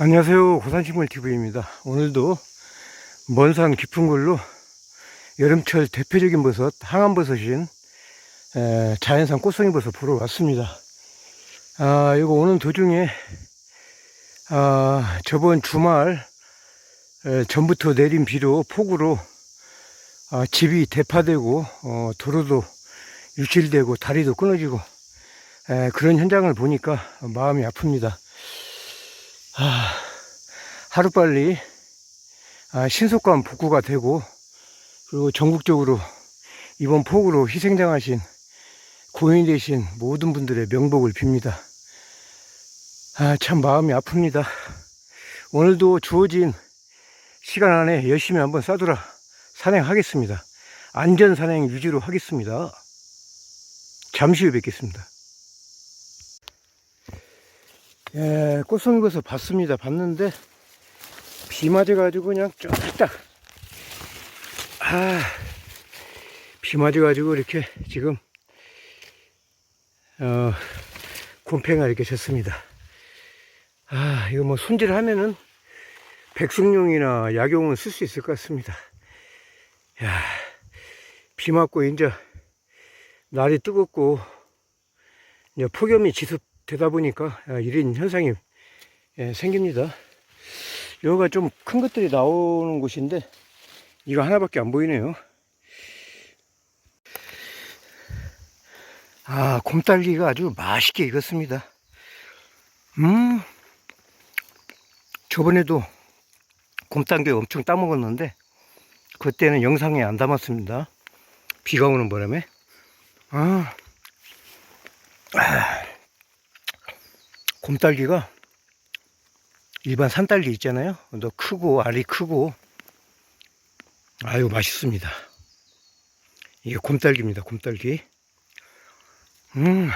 안녕하세요. 고산식물TV입니다. 오늘도 먼 산 깊은 걸로 여름철 대표적인 버섯 항암버섯인 에, 자연산 꽃송이 버섯 보러 왔습니다. 아 이거 오는 도중에 아 저번 주말 에, 전부터 내린 비로 폭우로 아, 집이 대파되고 어, 도로도 유실되고 다리도 끊어지고 에, 그런 현장을 보니까 마음이 아픕니다 아, 하루빨리 아, 신속한 복구가 되고 그리고 전국적으로 이번 폭우로 희생당하신 고인이 되신 모든 분들의 명복을 빕니다. 아, 참 마음이 아픕니다. 오늘도 주어진 시간 안에 열심히 한번 싸돌아 산행하겠습니다. 안전 산행 유지로 하겠습니다. 잠시 후에 뵙겠습니다. 예, 꽃송이버섯 봤습니다. 봤는데, 비 맞아가지고 그냥 쫄딱. 아, 비 맞아가지고 이렇게 지금, 어, 곰팽아 이렇게 졌습니다. 아, 이거 뭐 손질하면은 백숙용이나 약용은 쓸 수 있을 것 같습니다. 야, 비 맞고 이제 날이 뜨겁고, 이제 폭염이 지속되다 보니까 아, 이런 현상이 예, 생깁니다. 여기가 좀 큰 것들이 나오는 곳인데 이거 하나밖에 안 보이네요. 아, 곰딸기가 아주 맛있게 익었습니다. 음, 저번에도 곰딸기 엄청 따먹었는데 그때는 영상에 안 담았습니다. 비가 오는 바람에. 아, 아, 곰딸기가 일반 산딸기 있잖아요. 너 크고 알이 크고 아유 맛있습니다. 이게 곰딸기입니다. 곰딸기. 음.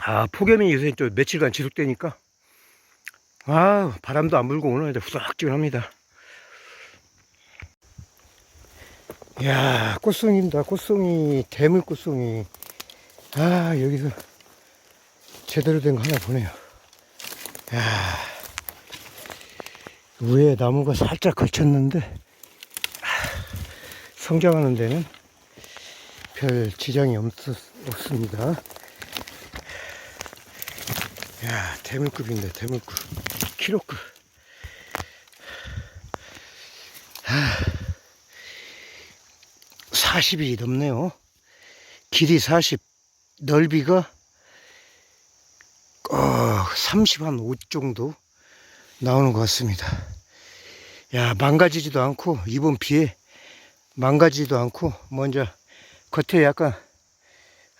아 폭염이 요새 또 며칠간 지속되니까 아 바람도 안 불고 오늘 이제 후닥지근합니다. 야 꽃송이입니다. 꽃송이 대물 꽃송이. 아 여기서 제대로 된 거 하나 보네요. 야, 위에 나무가 살짝 걸쳤는데 아, 성장하는 데는 별 지장이 없, 없습니다. 야, 대물급인데 대물급, 키로급. 40이 넘네요. 길이 40, 넓이가 어, 30한 5 정도 나오는 것 같습니다. 야, 망가지지도 않고, 이번 비에 망가지지도 않고, 먼저 겉에 약간,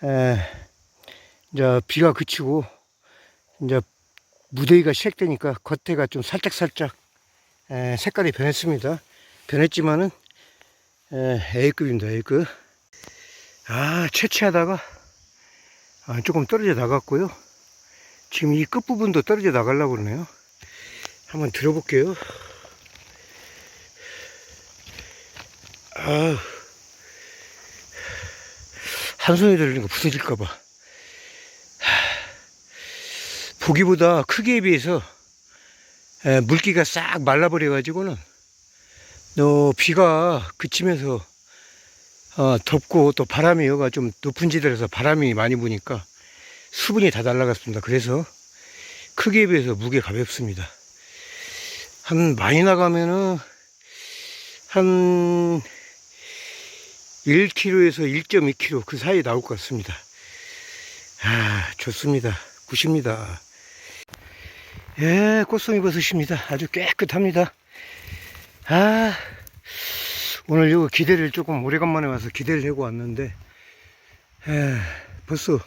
에, 이제 비가 그치고, 이제 무더위가 시작되니까 겉에가 좀 살짝살짝, 에, 색깔이 변했습니다. 변했지만은, 에, A급입니다, A급. 아, 채취하다가, 아, 조금 떨어져 나갔고요. 지금 이 끝부분도 떨어져 나가려고 그러네요. 한번 들어볼게요. 아, 한 손에 거 부서질까봐. 보기보다 크기에 비해서 에, 물기가 싹 말라버려가지고는 너 비가 그치면서 어, 덥고 또 바람이 여가 좀 높은 지대라서 바람이 많이 부니까 수분이 다 날라갔습니다. 그래서 크기에 비해서 무게 가볍습니다. 한 많이 나가면은 한 1kg에서 1.2kg 그 사이에 나올 것 같습니다. 아, 좋습니다. 굿입니다. 예, 꽃송이 버섯입니다. 아주 깨끗합니다. 아, 오늘 이거 기대를 조금 오래간만에 와서 기대를 하고 왔는데, 에, 벌써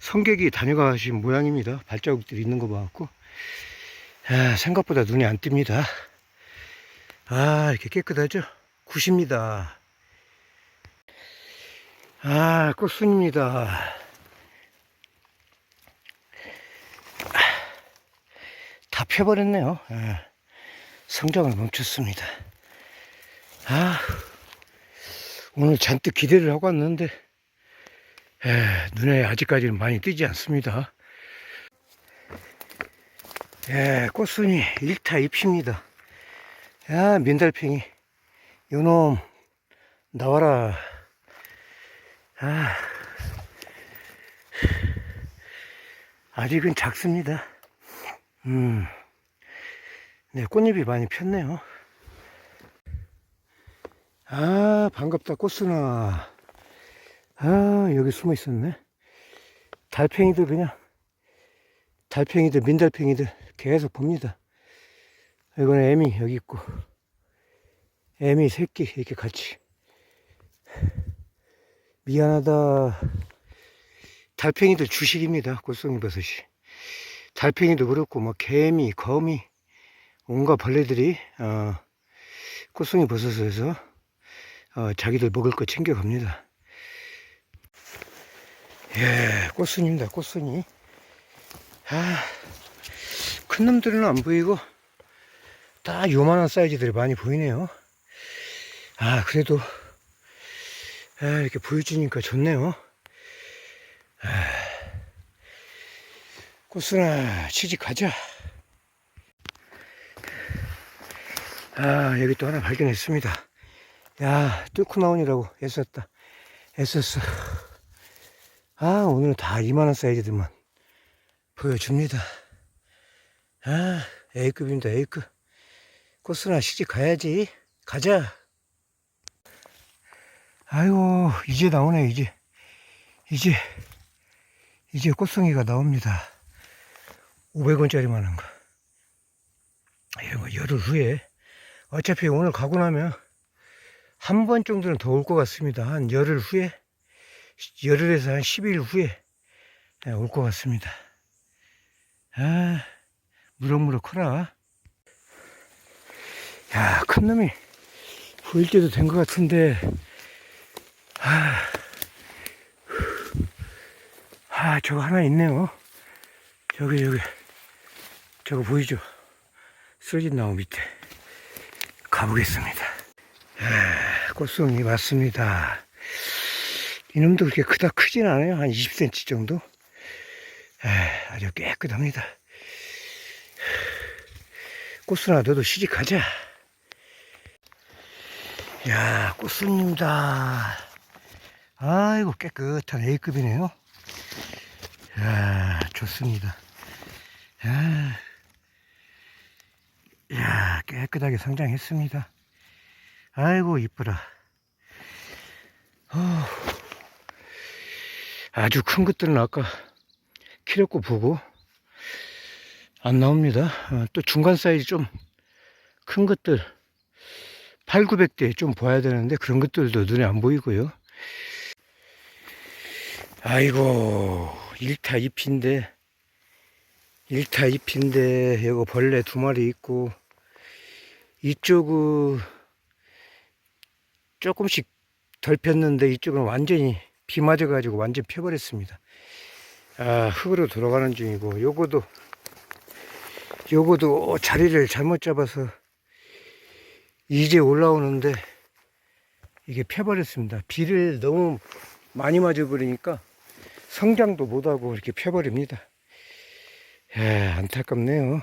성격이 다녀가신 모양입니다. 발자국들이 있는 거 봐갖고. 아, 생각보다 눈이 안 띕니다. 아, 이렇게 깨끗하죠? 굿입니다. 아, 꽃순입니다. 다 펴버렸네요. 아, 성장을 멈췄습니다. 아, 오늘 잔뜩 기대를 하고 왔는데, 에, 눈에 아직까지는 많이 띄지 않습니다. 예, 꽃순이 1타 입힙니다. 야, 민달팽이. 요놈, 나와라. 아, 아직은 작습니다. 음, 네, 꽃잎이 많이 폈네요. 아, 반갑다, 꽃순아. 아, 여기 숨어 있었네. 달팽이들 그냥, 달팽이들, 민달팽이들 계속 봅니다. 이거는 애미 여기 있고, 애미 새끼 이렇게 같이. 미안하다. 달팽이들 주식입니다. 꽃송이 버섯이. 달팽이도 그렇고, 뭐, 개미, 거미, 온갖 벌레들이, 어, 꽃송이 버섯에서, 어, 자기들 먹을 거 챙겨갑니다. 예, 꽃순입니다, 꽃순이. 아, 큰 놈들은 안 보이고, 다 요만한 사이즈들이 많이 보이네요. 아, 그래도, 아, 이렇게 보여주니까 좋네요. 아, 꽃순아, 취직하자. 아, 여기 또 하나 발견했습니다. 야, 뚫고 나오느라고 애썼다. 애썼어. 아, 오늘은 다 이만한 사이즈들만 보여줍니다. 아, A급입니다, A급. 꽃순아, 시집 가야지. 가자. 아이고, 이제 나오네, 이제. 이제, 이제 꽃송이가 나옵니다. 500원짜리만 한 거. 이런 거 열흘 후에. 어차피 오늘 가고 나면 한 번 정도는 더 올 것 같습니다. 한 열흘 후에. 열흘에서 한 10일 후에 올 것 같습니다. 아, 무럭무럭 커라. 야, 큰 놈이 보일 때도 된 것 같은데, 아, 아, 저거 하나 있네요. 저기, 저기, 저거 보이죠? 쓰러진 나무 밑에. 가보겠습니다. 아, 꽃송이 맞습니다. 이놈도 그렇게 크다 크진 않아요. 한 20cm 정도. 아, 아주 깨끗합니다. 꽃순아, 너도 시집가자. 야, 꽃순입니다. 아이고, 깨끗한 A급이네요. 야, 좋습니다. 야, 야, 깨끗하게 성장했습니다. 아이고, 이쁘라. 어, 아주 큰 것들은 아까 키렸고 보고 안 나옵니다. 어, 또 중간 사이즈 좀 큰 것들 8, 900대 좀 봐야 되는데 그런 것들도 눈에 안 보이고요. 아이고 1타 2피인데 1타 2피인데 이거 벌레 두 마리 있고 이쪽은 조금씩 덜 폈는데 이쪽은 완전히 비 맞아 가지고 완전 펴버렸습니다. 아, 흙으로 돌아가는 중이고, 요거도, 요거도 자리를 잘못 잡아서 이제 올라오는데 이게 펴버렸습니다. 비를 너무 많이 맞아 버리니까 성장도 못하고 이렇게 펴버립니다. 예, 안타깝네요.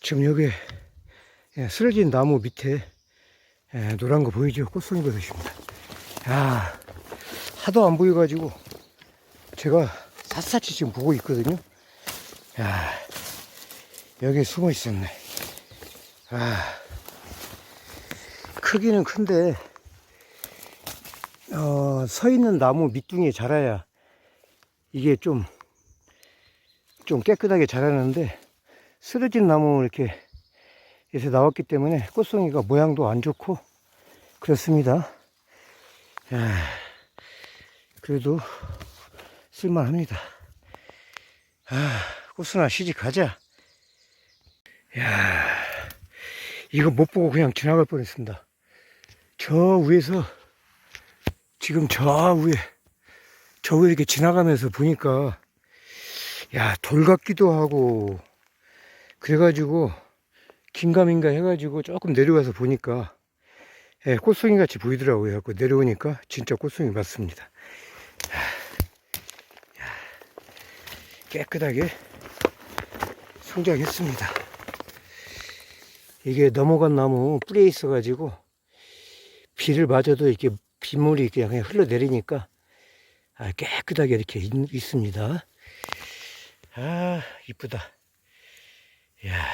지금 여기 예, 쓰러진 나무 밑에 예, 노란 거 보이죠? 꽃송이 버섯입니다. 야, 하도 안 보여가지고 제가 샅샅이 지금 보고 있거든요. 야, 여기 숨어 있었네. 아, 크기는 큰데, 어, 서 있는 나무 밑둥에 자라야 이게 좀, 좀 깨끗하게 자라는데, 쓰러진 나무 이렇게 에서 나왔기 때문에 꽃송이가 모양도 안 좋고, 그렇습니다. 야, 그래도 쓸만합니다. 아, 꽃순아 시집 가자. 야, 이거 못 보고 그냥 지나갈 뻔했습니다. 저 위에서 지금 저 위에 저 위에 이렇게 지나가면서 보니까 야, 돌 같기도 하고 그래가지고 긴가민가 해가지고 조금 내려가서 보니까 예, 꽃송이 같이 보이더라고요. 그 내려오니까 진짜 꽃송이 맞습니다. 하, 야, 깨끗하게 성장했습니다. 이게 넘어간 나무 뿌리에 있어가지고 비를 맞아도 이렇게 빗물이 그냥 흘러내리니까 아, 깨끗하게 이렇게 있, 있습니다. 아, 이쁘다. 야.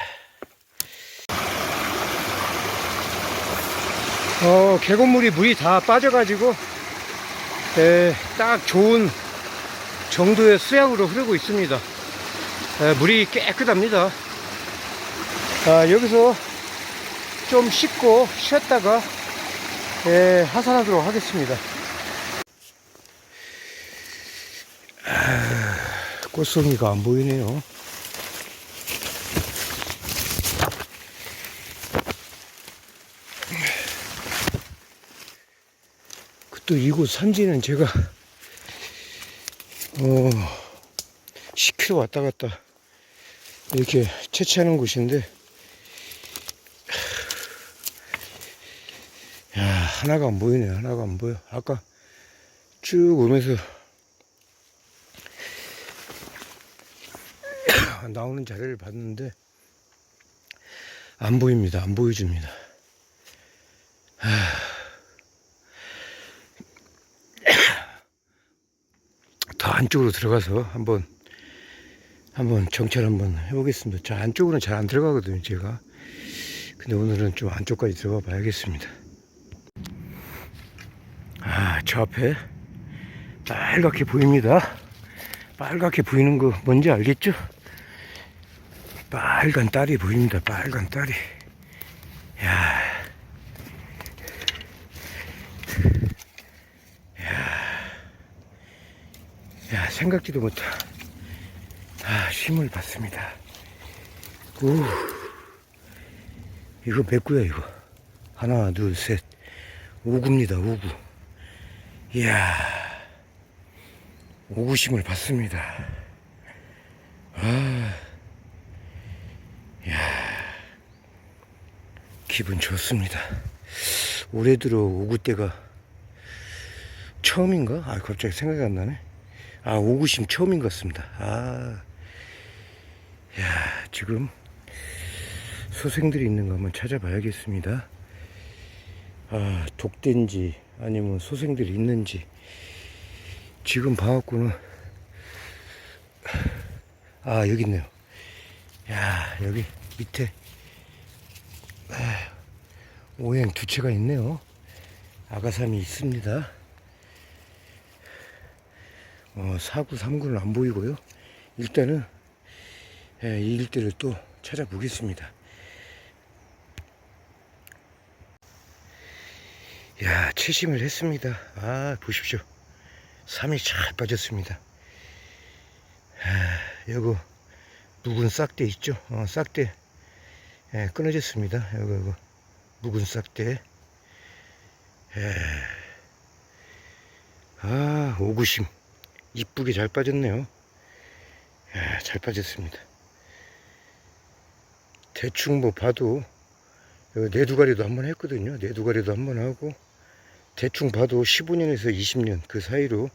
어, 계곡물이 물이 다 빠져가지고, 에, 딱 좋은 정도의 수량으로 흐르고 있습니다. 에, 물이 깨끗합니다. 아, 여기서 좀 씻고 쉬었다가, 에, 하산하도록 하겠습니다. 꽃송이가 안 보이네요. 그또 이곳 산지는 제가 어 10km 왔다 갔다 이렇게 채취하는 곳인데 야 하나가 안 보이네 하나가 안 보여 아까 쭉 오면서 나오는 자리를 봤는데 안 보입니다 안 보여줍니다 더 안쪽으로 들어가서 한번 한번 정찰 한번 해보겠습니다. 저 안쪽으로는 잘 안 들어가거든요, 제가. 근데 오늘은 좀 안쪽까지 들어가 봐야겠습니다. 아, 저 앞에 빨갛게 보입니다. 빨갛게 보이는 거 뭔지 알겠죠? 빨간 딸이 보입니다. 빨간 딸이. 야. 야, 생각지도 못한, 아, 힘을 받습니다. 오, 이거 몇 구야, 이거? 하나, 둘, 셋. 우구입니다, 우구. 이야, 우구심을 받습니다. 아, 야 기분 좋습니다. 올해 들어 우구 때가 처음인가? 아, 갑자기 생각이 안 나네. 아, 오구심 처음인 것 같습니다. 아, 야, 지금 소생들이 있는 거 한번 찾아봐야겠습니다. 아, 독된지 아니면 소생들이 있는지 지금 봐갖고는 아, 여기 있네요. 야, 여기 밑에 아, 오행 두 채가 있네요. 아가삼이 있습니다. 어, 4구, 3구는 안 보이고요. 일단은 예, 이 일대를 또 찾아보겠습니다. 야, 채심을 했습니다. 아, 보십시오. 3이 잘 빠졌습니다. 아, 요거 묵은 싹대 있죠? 어, 싹대 예, 끊어졌습니다. 요거, 요거 묵은 싹대. 예. 아, 오구심. 이쁘게 잘 빠졌네요. 야, 잘 빠졌습니다. 대충 뭐 봐도 네 두가리도 한 번 했거든요. 네 두가리도 한 번 하고 대충 봐도 15년에서 20년 그 사이로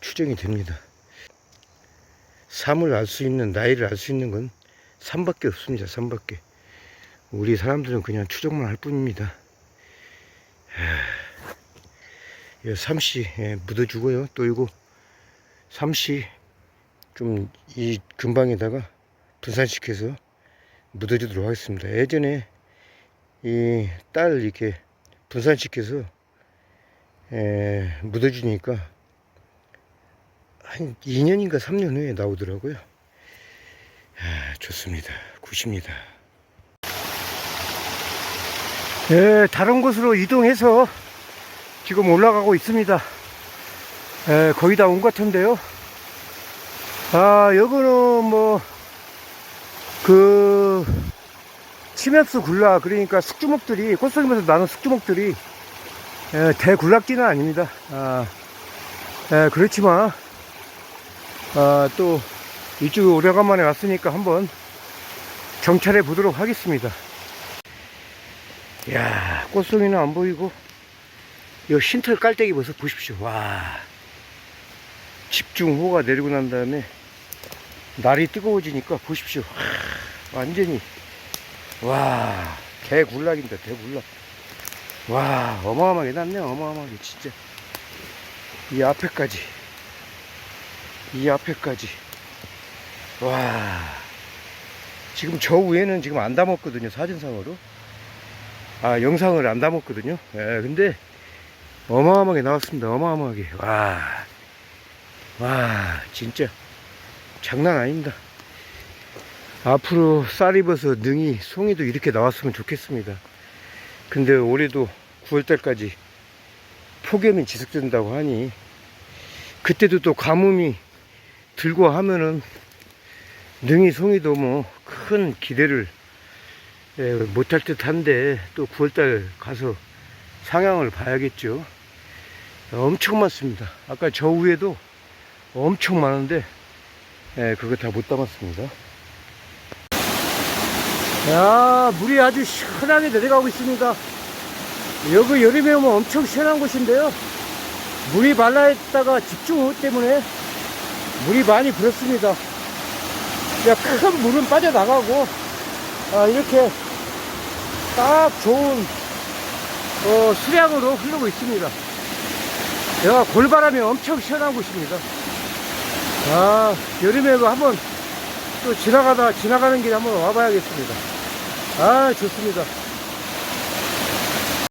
추정이 됩니다. 삶을 알 수 있는 나이를 알 수 있는 건 3밖에 없습니다. 3밖에. 우리 사람들은 그냥 추정만 할 뿐입니다. 하, 삼씨 예, 묻어주고요. 또 이거 삼시 좀 이 근방에다가 분산시켜서 묻어주도록 하겠습니다. 예전에 이 딸 이렇게 분산시켜서 에, 묻어주니까 한 2년인가 3년 후에 나오더라고요. 아, 좋습니다. 굿입니다. 예, 다른 곳으로 이동해서 지금 올라가고 있습니다. 에, 거의 다 온 것 같은데요. 아, 여기는 뭐, 그, 침엽수 굴락, 그러니까 숙주목들이, 꽃송이면서 나는 숙주목들이, 에, 대굴락지는 아닙니다. 아, 에, 그렇지만, 아, 또, 이쪽에 오래간만에 왔으니까 한번 정찰해 보도록 하겠습니다. 야 꽃송이는 안 보이고. 요 흰털 깔때기 버섯 보십시오. 와. 집중호가 내리고 난 다음에 날이 뜨거워지니까 보십시오. 하, 완전히. 와 개굴락입니다 개굴락. 와 어마어마하게 났네 어마어마하게 진짜. 이 앞에까지. 이 앞에까지. 와. 지금 저 위에는 지금 안 담았거든요 사진상으로 아 영상을 안 담았거든요. 예 근데 어마어마하게 나왔습니다. 어마어마하게. 와. 와 진짜 장난 아닙니다. 앞으로 쌀이버섯 능이 송이도 이렇게 나왔으면 좋겠습니다. 근데 올해도 9월달까지 폭염이 지속된다고 하니 그때도 또 가뭄이 들고 하면은 능이 송이도 뭐 큰 기대를 예, 못할 듯 한데 또 9월달 가서 상향을 봐야겠죠. 엄청 많습니다. 아까 저 위에도 엄청 많은데 예, 그거 다 못 담았습니다. 야 물이 아주 시원하게 내려가고 있습니다. 여기 여름에 오면 엄청 시원한 곳인데요. 물이 말라있다가 집중호우 때문에 물이 많이 불었습니다. 야, 큰 물은 빠져나가고 아, 이렇게 딱 좋은 어, 수량으로 흐르고 있습니다. 야, 골바람이 엄청 시원한 곳입니다. 아 여름에 그 한번 또 지나가다 지나가는 길에 한번 와봐야겠습니다. 아 좋습니다